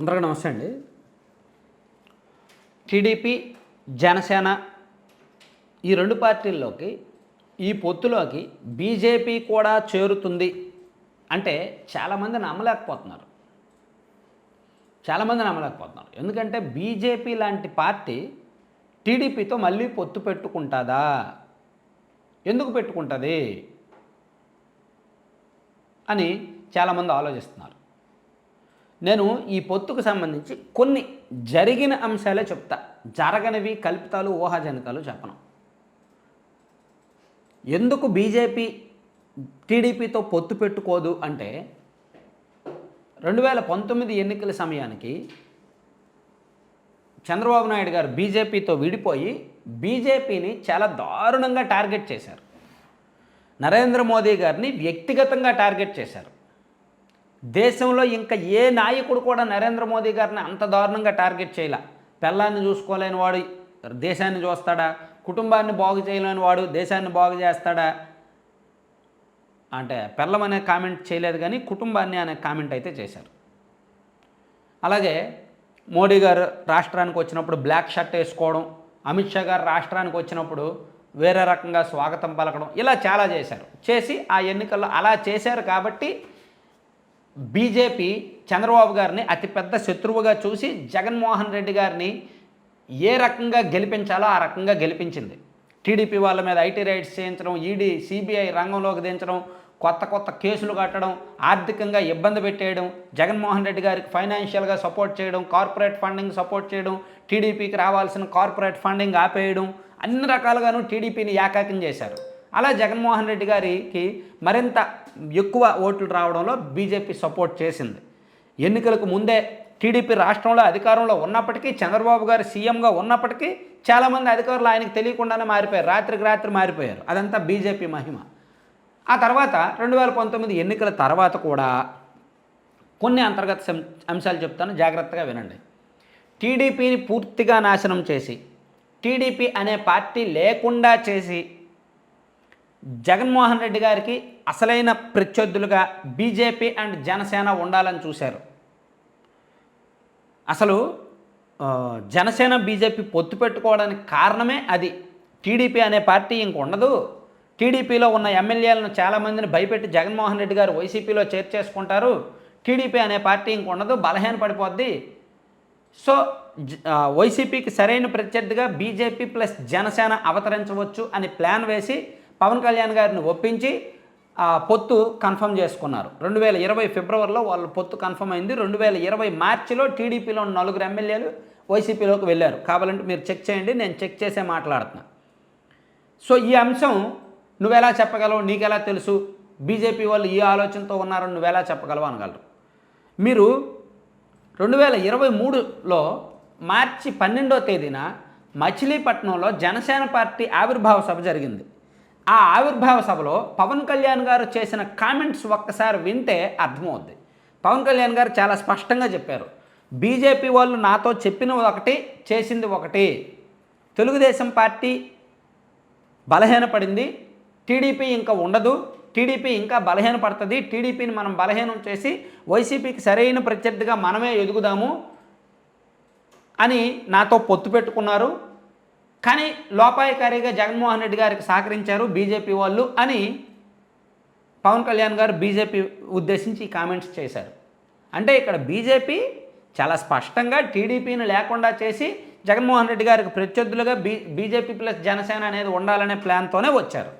అందరికీ నమస్తే అండి. టీడీపీ జనసేన ఈ రెండు పార్టీల్లోకి ఈ పొత్తులోకి బీజేపీ కూడా చేరుతుంది అంటే చాలామంది నమ్మలేకపోతున్నారు. చాలామంది నమ్మలేకపోతున్నారు. ఎందుకంటే బీజేపీ లాంటి పార్టీ టీడీపీతో మళ్ళీ పొత్తు పెట్టుకుంటుందా? ఎందుకు పెట్టుకుంటుంది? అని చాలామంది ఆలోచిస్తున్నారు. నేను ఈ పొత్తుకు సంబంధించి కొన్ని జరిగిన అంశాలే చెప్తా. జరగనివి కల్పితాలు ఊహాజనకాలు చెప్పను. ఎందుకు బీజేపీ టీడీపీతో పొత్తు పెట్టుకోదు అంటే రెండు వేల పంతొమ్మిది ఎన్నికల సమయానికి చంద్రబాబు నాయుడు గారు బీజేపీతో విడిపోయి బీజేపీని చాలా దారుణంగా టార్గెట్ చేశారు. నరేంద్ర మోదీ గారిని వ్యక్తిగతంగా టార్గెట్ చేశారు. దేశంలో ఇంకా ఏ నాయకుడు కూడా నరేంద్ర మోదీ గారిని అంత దారుణంగా టార్గెట్ చేయలే. పిల్లాన్ని చూసుకోలేని వాడు దేశాన్ని చూస్తాడా? కుటుంబాన్ని బాగు చేయలేని వాడు దేశాన్ని బాగు చేస్తాడా? అంటే పిల్లం అనే కామెంట్ చేయలేదు కానీ కుటుంబాన్ని అనే కామెంట్ అయితే చేశారు. అలాగే మోడీ గారు రాష్ట్రానికి వచ్చినప్పుడు బ్లాక్ షర్ట్ వేసుకోవడం అమిత్ షా గారు రాష్ట్రానికి వచ్చినప్పుడు వేరే రకంగా స్వాగతం పలకడం ఇలా చాలా చేశారు. చేసి ఆ ఎన్నికల్లో అలా చేశారు కాబట్టి బీజేపీ చంద్రబాబు గారిని అతిపెద్ద శత్రువుగా చూసి జగన్మోహన్ రెడ్డి గారిని ఏ రకంగా గెలిపించాలో ఆ రకంగా గెలిపించింది. టీడీపీ వాళ్ళ మీద ఐటీ రైట్స్ చేయించడం ఈడీ సిబిఐ రంగంలోకి దించడం కొత్త కొత్త కేసులు కట్టడం ఆర్థికంగా ఇబ్బంది పెట్టేయడం జగన్మోహన్ రెడ్డి గారికి ఫైనాన్షియల్గా సపోర్ట్ చేయడం కార్పొరేట్ ఫండింగ్ సపోర్ట్ చేయడం టీడీపీకి రావాల్సిన కార్పొరేట్ ఫండింగ్ ఆపేయడం అన్ని రకాలుగాను టీడీపీని ఏకాకం చేశారు. అలా జగన్మోహన్ రెడ్డి గారికి మరింత ఎక్కువ ఓట్లు రావడంలో బీజేపీ సపోర్ట్ చేసింది. ఎన్నికలకు ముందే టీడీపీ రాష్ట్రంలో అధికారంలో ఉన్నప్పటికీ చంద్రబాబు గారు సీఎంగా ఉన్నప్పటికీ చాలామంది అధికారులు ఆయనకు తెలియకుండానే మారిపోయారు. రాత్రికి రాత్రి మారిపోయారు. అదంతా బీజేపీ మహిమ. ఆ తర్వాత రెండు వేల పంతొమ్మిది ఎన్నికల తర్వాత కూడా కొన్ని అంతర్గత అంశాలు చెప్తాను. జాగ్రత్తగా వినండి. టీడీపీని పూర్తిగా నాశనం చేసి టీడీపీ అనే పార్టీ లేకుండా చేసి జగన్మోహన్ రెడ్డి గారికి అసలైన ప్రత్యర్థులుగా బీజేపీ అండ్ జనసేన ఉండాలని చూశారు. అసలు జనసేన బీజేపీ పొత్తు పెట్టుకోవడానికి కారణమే అది. టీడీపీ అనే పార్టీ ఇంక ఉండదు. టీడీపీలో ఉన్న ఎమ్మెల్యేలను చాలామందిని భయపెట్టి జగన్మోహన్ రెడ్డి గారు వైసీపీలో చేర్చేసుకుంటారు. టీడీపీ అనే పార్టీ ఇంక ఉండదు బలహీన పడిపోద్ది. సో జ- వైసీపీకి సరైన ప్రత్యర్థిగా బీజేపీ ప్లస్ జనసేన అవతరించవచ్చు అని ప్లాన్ వేసి పవన్ కళ్యాణ్ గారిని ఒప్పించి ఆ, పొత్తు కన్ఫర్మ్ చేసుకున్నారు. రెండు వేల ఇరవై ఫిబ్రవరిలో వాళ్ళ పొత్తు కన్ఫర్మ్ అయింది. రెండు వేల ఇరవై మార్చిలో టీడీపీలో ఉన్న నలుగురు ఎమ్మెల్యేలు వైసీపీలోకి వెళ్ళారు. కావాలంటే మీరు చెక్ చేయండి నేను చెక్ చేసే మాట్లాడుతున్నా. సో ఈ అంశం నువ్వెలా చెప్పగలవు నీకెలా తెలుసు? బీజేపీ వాళ్ళు ఈ ఆలోచనతో ఉన్నారని నువ్వెలా చెప్పగలవు అనగలరు? మీరు రెండు వేల ఇరవై మూడులో మార్చి పన్నెండో తేదీన మచిలీపట్నంలో జనసేన పార్టీ ఆవిర్భావ సభ జరిగింది. ఆ ఆవిర్భావ సభలో పవన్ కళ్యాణ్ గారు చేసిన కామెంట్స్ ఒక్కసారి వింటే అర్థమవుద్ది. పవన్ కళ్యాణ్ గారు చాలా స్పష్టంగా చెప్పారు. బీజేపీ వాళ్ళు నాతో చెప్పిన ఒకటి చేసింది ఒకటి. తెలుగుదేశం పార్టీ బలహీనపడింది. టీడీపీ ఇంకా ఉండదు. టీడీపీ ఇంకా బలహీనపడుతుంది టీడీపీని మనం బలహీనం చేసి వైసీపీకి సరైన ప్రత్యర్థిగా మనమే ఎదుగుదాము అని నాతో పొత్తు పెట్టుకున్నారు. కానీ లోపాయకారిగా జగన్మోహన్ రెడ్డి గారికి సహకరించారు బీజేపీ వాళ్ళు అని పవన్ కళ్యాణ్ గారు బీజేపీ ఉద్దేశించి ఈ కామెంట్స్ చేశారు. అంటే ఇక్కడ బీజేపీ చాలా స్పష్టంగా టీడీపీని లేకుండా చేసి జగన్మోహన్ రెడ్డి గారికి ప్రత్యర్థులుగా బీ బీజేపీ ప్లస్ జనసేన అనేది ఉండాలనే ప్లాన్తోనే వచ్చారు.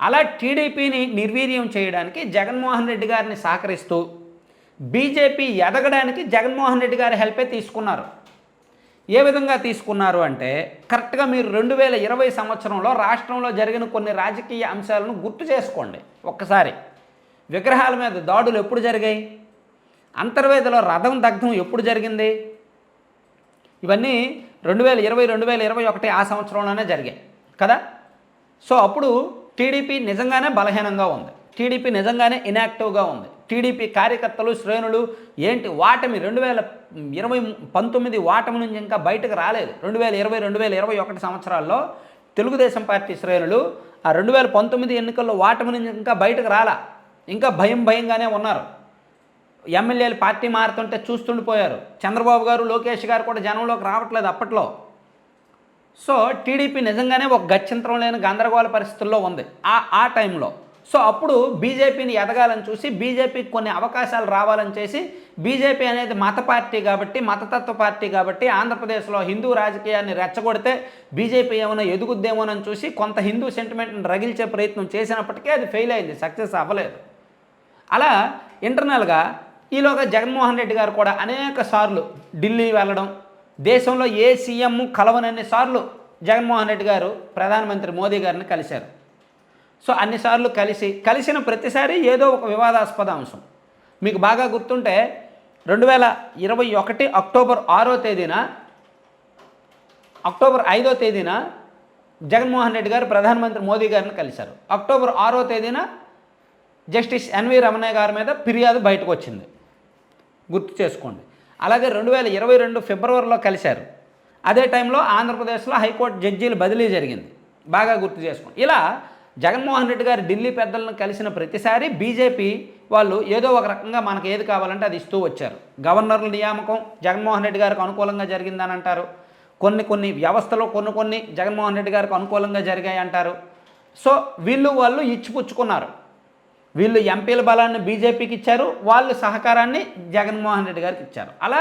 అలా టీడీపీని నిర్వీర్యం చేయడానికి జగన్మోహన్ రెడ్డి గారిని సహకరిస్తూ బీజేపీ ఎదగడానికి జగన్మోహన్ రెడ్డి గారి హెల్పే తీసుకున్నారు. ఏ విధంగా తీసుకున్నారు అంటే కరెక్ట్గా మీరు రెండు వేల ఇరవై సంవత్సరంలో రాష్ట్రంలో జరిగిన కొన్ని రాజకీయ అంశాలను గుర్తు చేసుకోండి ఒక్కసారి. విగ్రహాల మీద దాడులు ఎప్పుడు జరిగాయి? అంతర్వేదిలో రథం దగ్ధం ఎప్పుడు జరిగింది? ఇవన్నీ రెండు వేల ఇరవై రెండు వేల ఇరవై ఒకటి ఆ సంవత్సరంలోనే జరిగాయి కదా? సో అప్పుడు టీడీపీ నిజంగానే బలహీనంగా ఉంది. టీడీపీ నిజంగానే ఇనాక్టివ్గా ఉంది. టీడీపీ కార్యకర్తలు శ్రేణులు ఏంటి వాటమి రెండు వేల ఇరవై పంతొమ్మిది వాటమి నుంచి ఇంకా బయటకు రాలేదు. రెండు వేల ఇరవై రెండు వేల ఇరవై ఒకటి సంవత్సరాల్లో తెలుగుదేశం పార్టీ శ్రేణులు ఆ రెండు వేల పంతొమ్మిది ఎన్నికల్లో వాటమి నుంచి ఇంకా బయటకు రాలా. ఇంకా భయం భయంగానే ఉన్నారు. ఎమ్మెల్యేలు పార్టీ మారుతుంటే చూస్తుండిపోయారు. చంద్రబాబు గారు లోకేష్ గారు కూడా జనంలోకి రావట్లేదు అప్పట్లో. సో టీడీపీ నిజంగానే ఒక గత్యంతరం లేని గందరగోళ పరిస్థితుల్లో ఉంది. ఆ ఆ టైంలో సో అప్పుడు బీజేపీని ఎదగాలని చూసి బీజేపీకి కొన్ని అవకాశాలు రావాలని చేసి బీజేపీ అనేది మత పార్టీ కాబట్టి మతతత్వ పార్టీ కాబట్టి ఆంధ్రప్రదేశ్లో హిందూ రాజకీయాన్ని రెచ్చగొడితే బీజేపీ ఏమైనా ఎదుగుద్దేమోనని చూసి కొంత హిందూ సెంటిమెంట్ని రగిల్చే ప్రయత్నం చేసినప్పటికీ అది ఫెయిల్ అయింది సక్సెస్ అవ్వలేదు. అలా ఇంటర్నల్గా ఈలోగా జగన్మోహన్ రెడ్డి గారు కూడా అనేక సార్లు ఢిల్లీ వెళ్ళడం దేశంలో ఏ సీఎం కలవనన్ని సార్లు జగన్మోహన్ రెడ్డి గారు ప్రధానమంత్రి మోదీ గారిని కలిశారు. సో అన్నిసార్లు కలిసి కలిసిన ప్రతిసారి ఏదో ఒక వివాదాస్పద అంశం. మీకు బాగా గుర్తుంటే రెండు వేల ఇరవై ఒకటి అక్టోబర్ ఆరో తేదీన అక్టోబర్ ఐదో తేదీన జగన్మోహన్ రెడ్డి గారు ప్రధానమంత్రి మోదీ గారిని కలిశారు. అక్టోబర్ ఆరో తేదీన జస్టిస్ ఎన్వి రమణయ్య గారి మీద ఫిర్యాదు బయటకు వచ్చింది. గుర్తు చేసుకోండి. అలాగే రెండు వేల ఇరవై రెండు ఫిబ్రవరిలో కలిశారు. అదే టైంలో ఆంధ్రప్రదేశ్లో హైకోర్టు జడ్జీలు బదిలీ జరిగింది. బాగా గుర్తు చేసుకోండి. ఇలా జగన్మోహన్ రెడ్డి గారు ఢిల్లీ పెద్దలను కలిసిన ప్రతిసారి బీజేపీ వాళ్ళు ఏదో ఒక రకంగా మనకు ఏది కావాలంటే అది ఇస్తూ వచ్చారు. గవర్నర్ల నియామకం జగన్మోహన్ రెడ్డి గారికి అనుకూలంగా జరిగిందని అంటారు. కొన్ని కొన్ని వ్యవస్థలో కొన్ని కొన్ని జగన్మోహన్ రెడ్డి గారికి అనుకూలంగా జరిగాయి అంటారు. సో వీళ్ళు వాళ్ళు ఇచ్చిపుచ్చుకున్నారు. వీళ్ళు ఎంపీల బలాన్ని బీజేపీకి ఇచ్చారు. వాళ్ళు సహకారాన్ని జగన్మోహన్ రెడ్డి గారికి ఇచ్చారు. అలా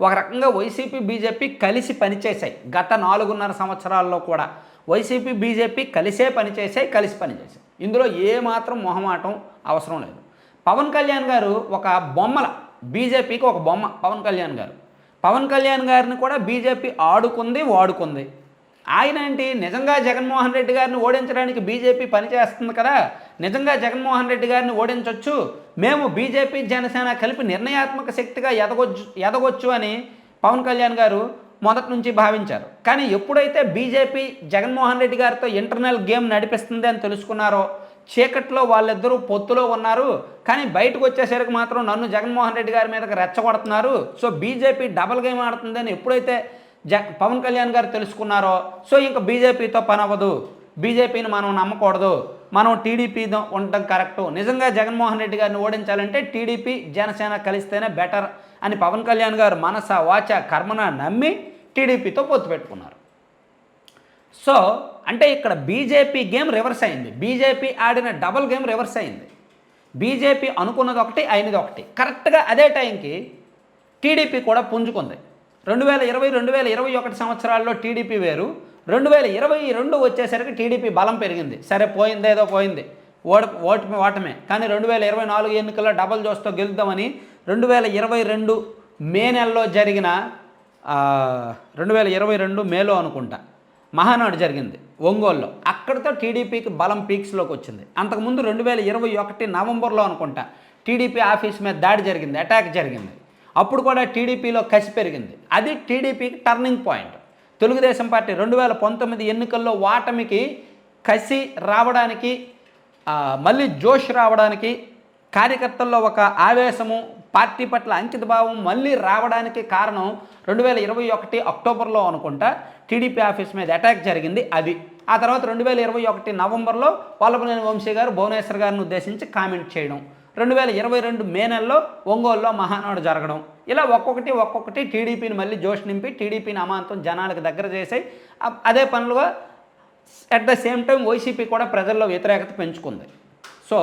ఒక రకంగా వైసీపీ బీజేపీ కలిసి పనిచేశాయి గత నాలుగున్నర సంవత్సరాల్లో కూడా. వైసీపీ బీజేపీ కలిసే పనిచేసాయి కలిసి పనిచేసాయి ఇందులో ఏ మాత్రం మొహమాటం అవసరం లేదు. పవన్ కళ్యాణ్ గారు ఒక బొమ్మల బీజేపీకి ఒక బొమ్మ పవన్ కళ్యాణ్ గారు. పవన్ కళ్యాణ్ గారిని కూడా బీజేపీ ఆడుకుంది వాడుకుంది. ఆయన ఏంటి? నిజంగా జగన్మోహన్ రెడ్డి గారిని ఓడించడానికి బీజేపీ పనిచేస్తుంది కదా? నిజంగా జగన్మోహన్ రెడ్డి గారిని ఓడించవచ్చు మేము బీజేపీ జనసేన కలిపి నిర్ణయాత్మక శక్తిగా ఎదగొచ్చు ఎదగొచ్చు అని పవన్ కళ్యాణ్ గారు మొదటి నుంచి భావించారు. కానీ ఎప్పుడైతే బీజేపీ జగన్మోహన్ రెడ్డి గారితో ఇంటర్నల్ గేమ్ నడిపిస్తుంది అని తెలుసుకున్నారో చీకట్లో వాళ్ళిద్దరూ పొత్తులో ఉన్నారు. కానీ బయటకు వచ్చేసరికి మాత్రం నన్ను జగన్మోహన్ రెడ్డి గారి మీదకి రెచ్చగొడుతున్నారు. సో బీజేపీ డబల్ గేమ్ ఆడుతుందని ఎప్పుడైతే జ పవన్ కళ్యాణ్ గారు తెలుసుకున్నారో సో ఇంకా బీజేపీతో పని అవ్వదు బీజేపీని మనం నమ్మకూడదు. మనం టీడీపీతో ఉండడం కరెక్టు. నిజంగా జగన్మోహన్ రెడ్డి గారిని ఓడించాలంటే టీడీపీ జనసేన కలిస్తేనే బెటర్ అని పవన్ కళ్యాణ్ గారు మనస వాచ కర్మన నమ్మి టీడీపీతో పొత్తు పెట్టుకున్నారు. సో అంటే ఇక్కడ బీజేపీ గేమ్ రివర్స్ అయింది. బీజేపీ ఆడిన డబుల్ గేమ్ రివర్స్ అయింది. బీజేపీ అనుకున్నది ఒకటి అయినది ఒకటి. కరెక్ట్గా అదే టైంకి టీడీపీ కూడా పుంజుకుంది. రెండు వేల ఇరవై రెండు వేల ఇరవై ఒకటి సంవత్సరాల్లో టీడీపీ వేరు. రెండు వేల ఇరవై రెండు వచ్చేసరికి టీడీపీ బలం పెరిగింది. సరే పోయింది ఏదో పోయింది. ఓడ ఓటమి ఓటమే కానీ రెండు వేల ఇరవై నాలుగు ఎన్నికల్లో డబల్ జోస్తో గెలుద్దామని రెండు వేల ఇరవై రెండు మే నెలలో జరిగిన రెండు వేల ఇరవై రెండు మేలో అనుకుంటా. మహానాడు జరిగింది ఒంగోలులో. అక్కడితో టీడీపీకి బలం పీక్స్లోకి వచ్చింది. అంతకుముందు రెండు వేల ఇరవై ఒకటి నవంబర్లో అనుకుంటా టీడీపీ ఆఫీస్ మీద దాడి జరిగింది అటాక్ జరిగింది. అప్పుడు కూడా టీడీపీలో కసి పెరిగింది. అది టీడీపీకి టర్నింగ్ పాయింట్. తెలుగుదేశం పార్టీ రెండు వేల పంతొమ్మిది ఎన్నికల్లో ఓటమికి కసి రావడానికి మళ్ళీ జోష్ రావడానికి కార్యకర్తల్లో ఒక ఆవేశము పార్టీ పట్ల అంకితభావం మళ్ళీ రావడానికి కారణం రెండు వేల ఇరవై ఒకటి అక్టోబర్లో అనుకుంటా. టీడీపీ ఆఫీస్ మీద అటాక్ జరిగింది అది. ఆ తర్వాత రెండు వేల ఇరవై ఒకటి నవంబర్లో వల్లభనేని వంశీ గారు భువనేశ్వర్ గారిని ఉద్దేశించి కామెంట్ చేయడం. రెండు వేల ఇరవై రెండు మే నెలలో ఒంగోలులో మహానాడు జరగడం. ఇలా ఒక్కొక్కటి ఒక్కొక్కటి టీడీపీని మళ్ళీ జోష్ నింపి టీడీపీని అమాంతం జనాలకు దగ్గర చేసి అదే పనులుగా at the same time YCP కూడా ప్రజల్లో వ్యతిరేకత పెంచుకుంది. సో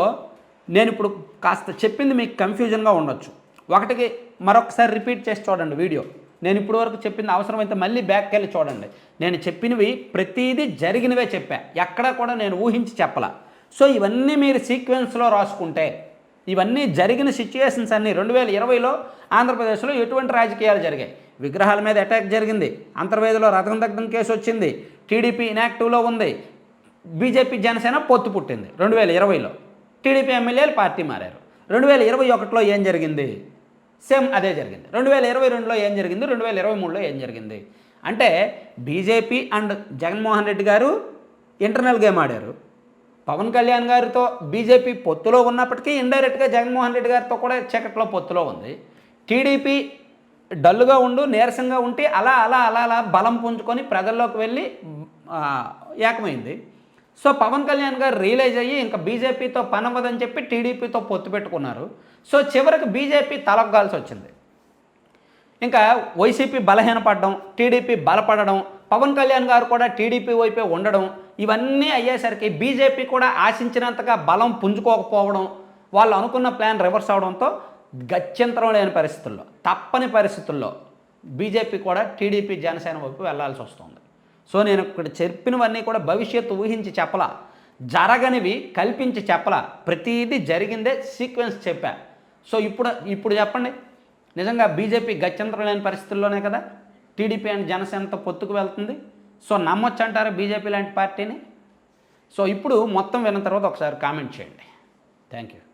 నేను ఇప్పుడు కాస్త చెప్పింది మీకు కన్ఫ్యూజన్గా ఉండొచ్చు. ఒకటికి మరొకసారి రిపీట్ చేసి చూడండి వీడియో నేను ఇప్పుడు వరకు చెప్పింది అవసరమైతే మళ్ళీ బ్యాక్కి వెళ్ళి చూడండి. నేను చెప్పినవి ప్రతిదీ జరిగినవే చెప్పా. ఎక్కడా కూడా నేను ఊహించి చెప్పలా. సో ఇవన్నీ మీరు సీక్వెన్స్లో రాసుకుంటే ఇవన్నీ జరిగిన సిచ్యుయేషన్స్ అన్నీ రెండు వేల ఇరవైలో ఆంధ్రప్రదేశ్లో ఎటువంటి రాజకీయాలు జరిగాయి? విగ్రహాల మీద అటాక్ జరిగింది. అంతర్వేదిలో రథం దగ్ధం కేసు వచ్చింది. టీడీపీ ఇనాక్టివ్లో ఉంది. బీజేపీ జనసేన పొత్తు పుట్టింది. రెండు వేల ఇరవైలో. టీడీపీ ఎమ్మెల్యేలు పార్టీ మారారు. రెండు వేల ఇరవై ఒకటిలో ఏం జరిగింది? సేమ్ అదే జరిగింది. రెండు వేల ఇరవై రెండులో ఏం జరిగింది? రెండు వేల ఇరవై మూడులో ఏం జరిగింది? అంటే బీజేపీ అండ్ జగన్మోహన్ రెడ్డి గారు ఇంటర్నల్ గేమ్ ఆడారు. పవన్ కళ్యాణ్ గారితో బీజేపీ పొత్తులో ఉన్నప్పటికీ ఇండైరెక్ట్గా జగన్మోహన్ రెడ్డి గారితో కూడా చీకట్లో పొత్తులో ఉంది. టీడీపీ డల్లుగా ఉండు నీరసంగా ఉంటే అలా అలా అలా అలా బలం పుంజుకొని ప్రజల్లోకి వెళ్ళి ఏకమైంది. సో పవన్ కళ్యాణ్ గారు రియలైజ్ అయ్యి ఇంకా బీజేపీతో పనవ్వదని చెప్పి టీడీపీతో పొత్తు పెట్టుకున్నారు. సో చివరికి బీజేపీ తలొగ్గాల్సి వచ్చింది. ఇంకా వైసీపీ బలహీనపడడం టీడీపీ బలపడడం పవన్ కళ్యాణ్ గారు కూడా టీడీపీ వైపే ఉండడం ఇవన్నీ అయ్యేసరికి బీజేపీ కూడా ఆశించినంతగా బలం పుంజుకోకపోవడం వాళ్ళు అనుకున్న ప్లాన్ రివర్స్ అవడంతో గత్యంతరం లేని పరిస్థితుల్లో తప్పని పరిస్థితుల్లో బీజేపీ కూడా టీడీపీ జనసేన వైపు వెళ్ళాల్సి వస్తుంది. సో నేను ఇక్కడ చెప్పినవన్నీ కూడా భవిష్యత్తు ఊహించి చెప్పలా. జరగనివి కల్పించి చెప్పలా. ప్రతిదీ జరిగిందే సీక్వెన్స్ చెప్పా. సో ఇప్పుడు ఇప్పుడు చెప్పండి. నిజంగా బీజేపీ గత్యంతరం లేని పరిస్థితుల్లోనే కదా? టీడీపీ అండ్ జనసేనతో పొత్తుకు వెళ్తుంది. సో నమ్మొచ్చు అంటారా బీజేపీ లాంటి పార్టీని? సో ఇప్పుడు మొత్తం విన్న తర్వాత ఒకసారి కామెంట్ చేయండి. Thank you.